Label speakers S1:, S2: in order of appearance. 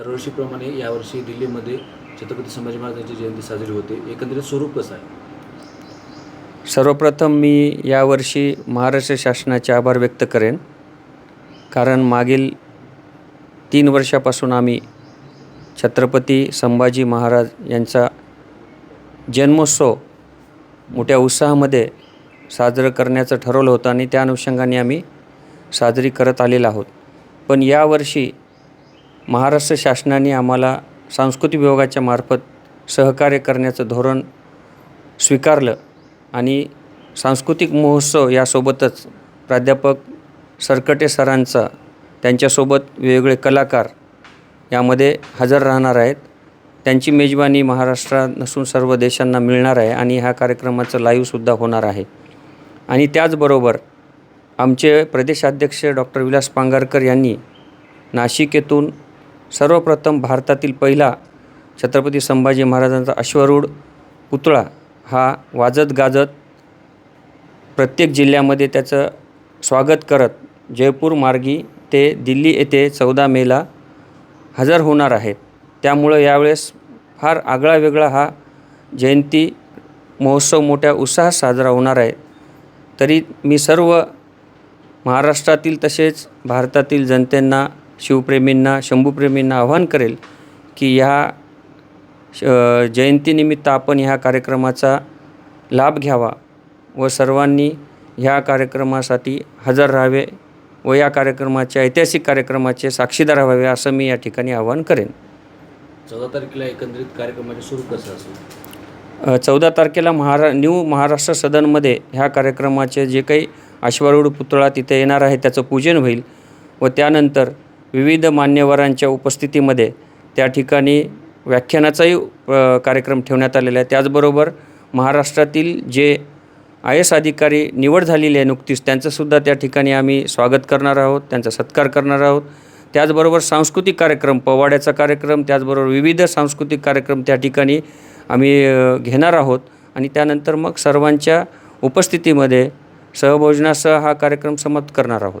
S1: दरवर्षीप्रमाणे यावर्षी दिल्लीमध्ये छत्रपती संभाजी महाराजांची जयंती साजरी होते. एकंदरीत स्वरूप कसं आहे?
S2: सर्वप्रथम मी यावर्षी महाराष्ट्र शासनाचे आभार व्यक्त करेन. कारण मागील तीन वर्षापासून आम्ही छत्रपती संभाजी महाराज यांचा जन्मोत्सव मोठ्या उत्साहामध्ये साजरं करण्याचं ठरवलं होतं आणि त्या अनुषंगाने आम्ही साजरी करत आलेलो आहोत. पण यावर्षी महाराष्ट्र शासनाने आम्हाला सांस्कृतिक विभागाच्या मार्फत सहकार्य करण्याचं धोरण स्वीकारलं आणि सांस्कृतिक महोत्सव यासोबतच प्राध्यापक सरकटे सरांचा त्यांच्यासोबत वेगवेगळे कलाकार यामध्ये हजर राहणार आहेत. त्यांची मेजबानी महाराष्ट्रात नसून सर्व देशांना मिळणार आहे आणि ह्या कार्यक्रमाचं लाईव्हसुद्धा होणार आहे. आणि त्याचबरोबर आमचे प्रदेशाध्यक्ष डॉक्टर विलास पांगारकर यांनी नाशिक येथून सर्वप्रथम भारतातील पहिला छत्रपती संभाजी महाराजांचा अश्वरूढ पुतळा हा वाजत गाजत प्रत्येक जिल्ह्यामध्ये त्याचं स्वागत करत जयपूर मार्गी ते दिल्ली येथे चौदा मेला हजर होणार आहेत. त्यामुळं यावेळेस फार आगळा वेगळा हा जयंती महोत्सव मोठ्या उत्साहात साजरा होणार आहे. तरी मी सर्व महाराष्ट्रातील तसेच भारतातील जनतेंना शिवप्रेमींना शंभूप्रेमींना आव्हान करेल की ह्या श जयंतीनिमित्त आपण ह्या कार्यक्रमाचा लाभ घ्यावा व सर्वांनी ह्या कार्यक्रमासाठी हजर राहावे व या कार्यक्रमाच्या ऐतिहासिक कार्यक्रमाचे साक्षीदार व्हावे असं मी या ठिकाणी आवाहन करेन.
S1: चौदा तारखेला एकंदरीत कार्यक्रमाचे स्वरूप कसं असेल?
S2: चौदा तारखेला महारा न्यू महाराष्ट्र सदनमध्ये ह्या कार्यक्रमाचे जे काही अश्वारूढ पुतळा तिथे येणार आहे त्याचं पूजन होईल व त्यानंतर विविध मान्यवरांच्या उपस्थितीमध्ये त्या ठिकाणी व्याख्यानाचाही कार्यक्रम ठेवण्यात आलेला आहे. त्याचबरोबर महाराष्ट्रातील जे आय एस अधिकारी निवड झालेली आहे नुकतीच त्यांचंसुद्धा त्या ठिकाणी आम्ही स्वागत करणार आहोत त्यांचा सत्कार करणार आहोत. त्याचबरोबर सांस्कृतिक कार्यक्रम पोवाड्याचा कार्यक्रम त्याचबरोबर विविध सांस्कृतिक कार्यक्रम त्या ठिकाणी आम्ही घेणार आहोत. आणि त्यानंतर मग सर्वांच्या उपस्थितीमध्ये सहभोजनासह हा कार्यक्रम समाप्त करणार आहोत.